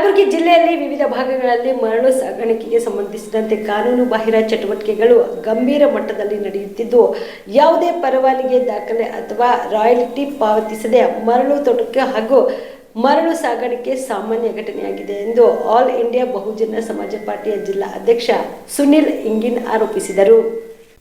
ಕಲಬುರಗಿ ಜಿಲ್ಲೆಯಲ್ಲಿ ವಿವಿಧ ಭಾಗಗಳಲ್ಲಿ ಮರಳು ಸಾಗಾಣಿಕೆಗೆ ಸಂಬಂಧಿಸಿದಂತೆ ಕಾನೂನು ಬಾಹಿರ ಚಟುವಟಿಕೆಗಳು ಗಂಭೀರ ಮಟ್ಟದಲ್ಲಿ ನಡೆಯುತ್ತಿದ್ದು, ಯಾವುದೇ ಪರವಾನಿಗೆ ದಾಖಲೆ ಅಥವಾ ರಾಯಲ್ಟಿ ಪಾವತಿಸದೆ ಮರಳು ತೋಟಕ್ಕೆ ಹಾಗೂ ಮರಳು ಸಾಗಾಣಿಕೆ ಸಾಮಾನ್ಯ ಘಟನೆಯಾಗಿದೆ ಎಂದು ಆಲ್ ಇಂಡಿಯಾ ಬಹುಜನ ಸಮಾಜ ಪಾರ್ಟಿಯ ಜಿಲ್ಲಾ ಅಧ್ಯಕ್ಷ ಸುನಿಲ್ ಇಂಗಿನ್ ಆರೋಪಿಸಿದರು.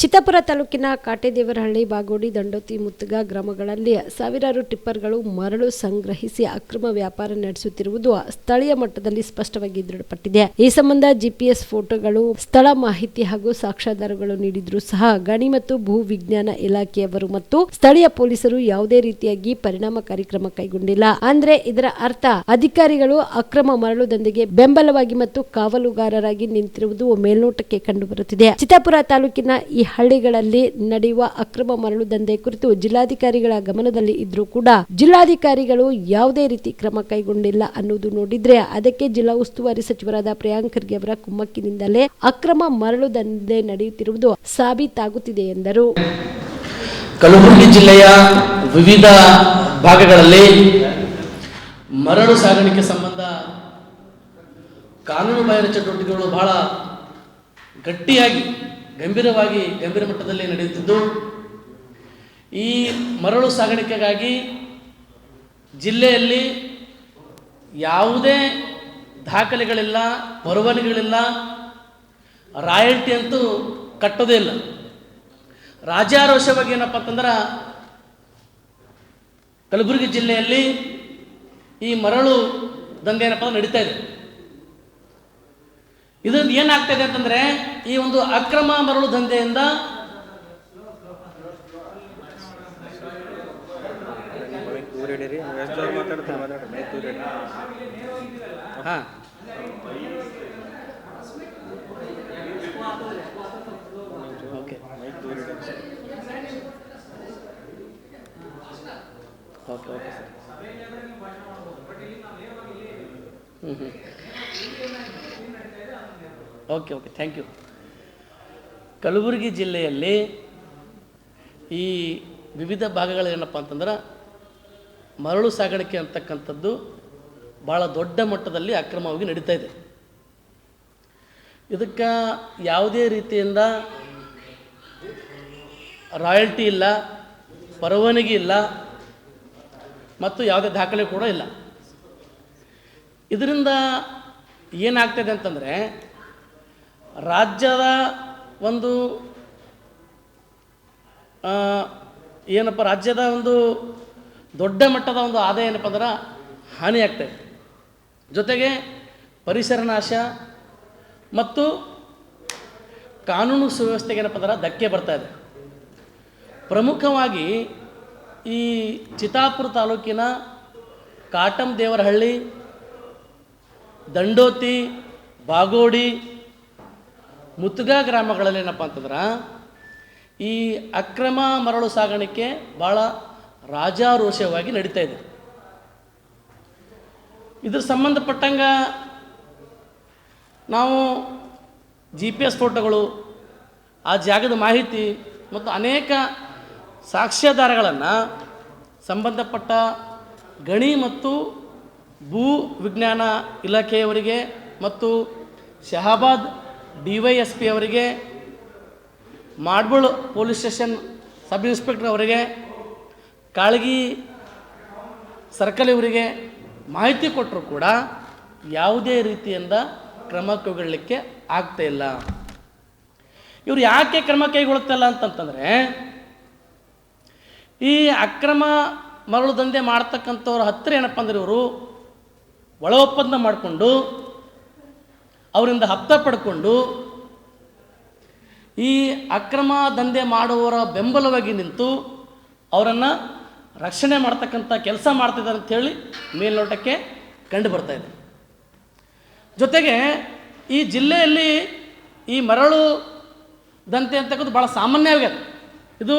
ಚಿತ್ತಾಪುರ ತಾಲೂಕಿನ ಕಾಟೇದೇವರಹಳ್ಳಿ, ಬಾಗೋಡಿ, ದಂಡೋತಿ ಮುತ್ತಗ ಗ್ರಾಮಗಳಲ್ಲಿ ಸಾವಿರಾರು ಟಿಪ್ಪರ್ಗಳು ಮರಳು ಸಂಗ್ರಹಿಸಿ ಅಕ್ರಮ ವ್ಯಾಪಾರ ನಡೆಸುತ್ತಿರುವುದು ಸ್ಥಳೀಯ ಮಟ್ಟದಲ್ಲಿ ಸ್ಪಷ್ಟವಾಗಿ ದೃಢಪಟ್ಟಿದೆ. ಈ ಸಂಬಂಧ ಜಿಪಿಎಸ್ ಫೋಟೋಗಳು, ಸ್ಥಳ ಮಾಹಿತಿ ಹಾಗೂ ಸಾಕ್ಷ್ಯಾಧಾರಗಳು ನೀಡಿದ್ರೂ ಸಹ ಗಣಿ ಮತ್ತು ಭೂ ವಿಜ್ಞಾನ ಇಲಾಖೆಯವರು ಮತ್ತು ಸ್ಥಳೀಯ ಪೊಲೀಸರು ಯಾವುದೇ ರೀತಿಯಾಗಿ ಪರಿಣಾಮ ಕಾರ್ಯಕ್ರಮ ಕೈಗೊಂಡಿಲ್ಲ. ಅಂದ್ರೆ ಇದರ ಅರ್ಥ, ಅಧಿಕಾರಿಗಳು ಅಕ್ರಮ ಮರಳು ದಂಧೆಗೆ ಬೆಂಬಲವಾಗಿ ಮತ್ತು ಕಾವಲುಗಾರರಾಗಿ ನಿಂತಿರುವುದು ಮೇಲ್ನೋಟಕ್ಕೆ ಕಂಡುಬರುತ್ತಿದೆ. ಚಿತ್ತಾಪುರ ತಾಲೂಕಿನ ಈ ಹಳ್ಳಿಗಳಲ್ಲಿ ನಡೆಯುವ ಅಕ್ರಮ ಮರಳು ದಂಧೆ ಕುರಿತು ಜಿಲ್ಲಾಧಿಕಾರಿಗಳ ಗಮನದಲ್ಲಿ ಇದ್ರೂ ಕೂಡ ಜಿಲ್ಲಾಧಿಕಾರಿಗಳು ಯಾವುದೇ ರೀತಿ ಕ್ರಮ ಕೈಗೊಂಡಿಲ್ಲ ಅನ್ನೋದು ನೋಡಿದ್ರೆ ಅದಕ್ಕೆ ಜಿಲ್ಲಾ ಉಸ್ತುವಾರಿ ಸಚಿವರಾದ ಪ್ರಿಯಾಂಕ್ ಖರ್ಗೆ ಅವರ ಕುಮ್ಮಕ್ಕಿನಿಂದಲೇ ಅಕ್ರಮ ಮರಳು ದಂಧೆ ನಡೆಯುತ್ತಿರುವುದು ಸಾಬೀತಾಗುತ್ತಿದೆ ಎಂದರು. ಕಲಬುರಗಿ ಜಿಲ್ಲೆಯ ವಿವಿಧ ಭಾಗಗಳಲ್ಲಿ ಮರಳು ಸಾಗಾಣಿಕೆ ಸಂಬಂಧ ಕಾನೂನು ಬಾಹಿರ ಚಟುವಟಿಕೆಗಳು ಬಹಳ ಗಟ್ಟಿಯಾಗಿ ಗಂಭೀರವಾಗಿ, ಗಂಭೀರ ಮಟ್ಟದಲ್ಲಿ ನಡೆಯುತ್ತಿದ್ದು, ಈ ಮರಳು ಸಾಗಾಣಿಕೆಗಾಗಿ ಜಿಲ್ಲೆಯಲ್ಲಿ ಯಾವುದೇ ದಾಖಲೆಗಳಿಲ್ಲ ಪರವಾನಗಿಗಳಿಲ್ಲ ರಾಯಲ್ಟಿ ಅಂತೂ ಕಟ್ಟೋದೇ ಇಲ್ಲ. ರಾಜ್ಯಾರೋಷವಾಗಿ ಏನಪ್ಪ ಅಂತಂದ್ರೆ, ಕಲಬುರಗಿ ಜಿಲ್ಲೆಯಲ್ಲಿ ಈ ಮರಳು ದಂಧೆ ಏನಪ್ಪ ನಡೀತಾ ಇದೆ. ಇದರಿಂದ ಏನಾಗ್ತಾ ಅಂತಂದರೆ ಈ ಒಂದು ಅಕ್ರಮ ಮರಳು ದಂಧೆಯಿಂದ ಹಾ. ಓಕೆ. Okay okay sir. ಹ್ಞೂ ಹ್ಞೂ okay okay thank you Kalaburagi ಜಿಲ್ಲೆಯಲ್ಲಿ ಈ ವಿವಿಧ ಭಾಗಗಳೇನಪ್ಪ ಅಂತಂದ್ರೆ ಮರಳು ಸಾಗಾಣಿಕೆ ಅಂತಕ್ಕಂಥದ್ದು ಭಾಳ ದೊಡ್ಡ ಮಟ್ಟದಲ್ಲಿ ಅಕ್ರಮವಾಗಿ ನಡೀತಾ ಇದೆ. ಇದಕ್ಕೆ ಯಾವುದೇ ರೀತಿಯಿಂದ ರಾಯಲ್ಟಿ ಇಲ್ಲ, ಪರವಾನಗಿ ಇಲ್ಲ ಮತ್ತು ಯಾವುದೇ ದಾಖಲೆ ಕೂಡ ಇಲ್ಲ. ಇದರಿಂದ ಏನಾಗ್ತದೆ ಅಂತಂದರೆ, ರಾಜ್ಯದ ಒಂದು ಏನಪ್ಪ, ರಾಜ್ಯದ ಒಂದು ದೊಡ್ಡ ಮಟ್ಟದ ಒಂದು ಆದಾಯ ಏನಪ್ಪ ಅಂದ್ರೆ ಹಾನಿ ಆಗ್ತಾಯಿದೆ ಜೊತೆಗೆ ಪರಿಸರ ನಾಶ ಮತ್ತು ಕಾನೂನು ಸುವ್ಯವಸ್ಥೆಗೆ ಏನಪ್ಪ ಅಂದ್ರೆ ಧಕ್ಕೆ ಬರ್ತಾ ಇದೆ. ಪ್ರಮುಖವಾಗಿ ಈ ಚಿತಾಪುರ ತಾಲೂಕಿನ ಕಾಟಂ ದೇವರಹಳ್ಳಿ ದಂಡೋತಿ, ಬಾಗೋಡಿ ಮುತ್ತುಗಾ ಗ್ರಾಮಗಳಲ್ಲಿ ಏನಪ್ಪ ಅಂತಂದ್ರೆ ಈ ಅಕ್ರಮ ಮರಳು ಸಾಗಾಣಿಕೆ ಭಾಳ ರಾಜಾರೋಷವಾಗಿ ನಡೀತಾ ಇದೆ. ಇದ್ರ ಸಂಬಂಧಪಟ್ಟಂಗ ನಾವು ಜಿ ಪಿ ಎಸ್ ಫೋಟೋಗಳು, ಆ ಜಾಗದ ಮಾಹಿತಿ ಮತ್ತು ಅನೇಕ ಸಾಕ್ಷ್ಯಾಧಾರಗಳನ್ನು ಸಂಬಂಧಪಟ್ಟ ಗಣಿ ಮತ್ತು ಭೂ ವಿಜ್ಞಾನ ಇಲಾಖೆಯವರಿಗೆ ಮತ್ತು Shahabad D Y S P ಅವರಿಗೆ, Madbol police station sub inspector ಅವರಿಗೆ, ಕಾಳಗಿ ಸರ್ಕಲ್ ಇವರಿಗೆ ಮಾಹಿತಿ ಕೊಟ್ಟರು ಕೂಡ ಯಾವುದೇ ರೀತಿಯಿಂದ ಕ್ರಮ ಕೈಗೊಳ್ಳಲಿಕ್ಕೆ ಆಗ್ತಾ ಇಲ್ಲ. ಇವರು ಯಾಕೆ ಕ್ರಮ ಕೈಗೊಳ್ಳುತ್ತಿಲ್ಲ ಅಂತಂತಂದರೆ, ಈ ಅಕ್ರಮ ಮರಳು ದಂಧೆ ಮಾಡ್ತಕ್ಕಂಥವ್ರ ಹತ್ತಿರ ಏನಪ್ಪ ಅಂದ್ರೆ ಇವರು ಒಳ ಒಪ್ಪಂದ ಮಾಡಿಕೊಂಡು, ಅವರಿಂದ ಹಪ್ತ ಪಡ್ಕೊಂಡು, ಈ ಅಕ್ರಮ ದಂಧೆ ಮಾಡುವವರ ಬೆಂಬಲವಾಗಿ ನಿಂತು ಅವರನ್ನು ರಕ್ಷಣೆ ಮಾಡ್ತಕ್ಕಂಥ ಕೆಲಸ ಮಾಡ್ತಿದ್ದಾರೆ ಅಂಥೇಳಿ ಮೇಲ್ನೋಟಕ್ಕೆ ಕಂಡು ಬರ್ತಾ ಇದೆ. ಜೊತೆಗೆ ಈ ಜಿಲ್ಲೆಯಲ್ಲಿ ಈ ಮರಳು ದಂತೆ ಅಂತಕ್ಕಂಥದ್ದು ಭಾಳ ಸಾಮಾನ್ಯವಾಗ್ಯದ ಇದು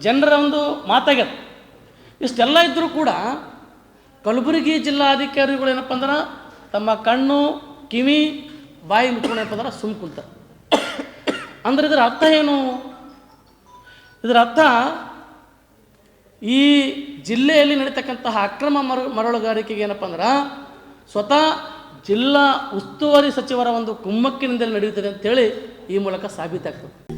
ಜನರ ಒಂದು ಮಾತಾಗ್ಯದ. ಇಷ್ಟೆಲ್ಲ ಇದ್ದರೂ ಕೂಡ ಕಲಬುರಗಿ ಜಿಲ್ಲಾಧಿಕಾರಿಗಳು ಏನಪ್ಪ ಅಂದ್ರೆ ತಮ್ಮ ಕಣ್ಣು, ಕಿವಿ, ಬಾಯಿ ಮುಟ್ಕೊಂಡು ಏನಪ್ಪ ಅಂದ್ರೆ ಅಂದ್ರೆ ಇದರ ಅರ್ಥ ಏನು? ಇದರ ಅರ್ಥ ಈ ಜಿಲ್ಲೆಯಲ್ಲಿ ನಡೀತಕ್ಕಂತಹ ಅಕ್ರಮ ಮರ, ಮರಳುಗಾರಿಕೆಗೆ ಏನಪ್ಪ ಅಂದ್ರೆ ಸ್ವತಃ ಜಿಲ್ಲಾ ಉಸ್ತುವಾರಿ ಸಚಿವರ ಒಂದು ಕುಮ್ಮಕ್ಕಿನಿಂದಲೇ ನಡೆಯುತ್ತದೆ ಅಂತೇಳಿ ಈ ಮೂಲಕ ಸಾಬೀತಾಗ್ತದೆ.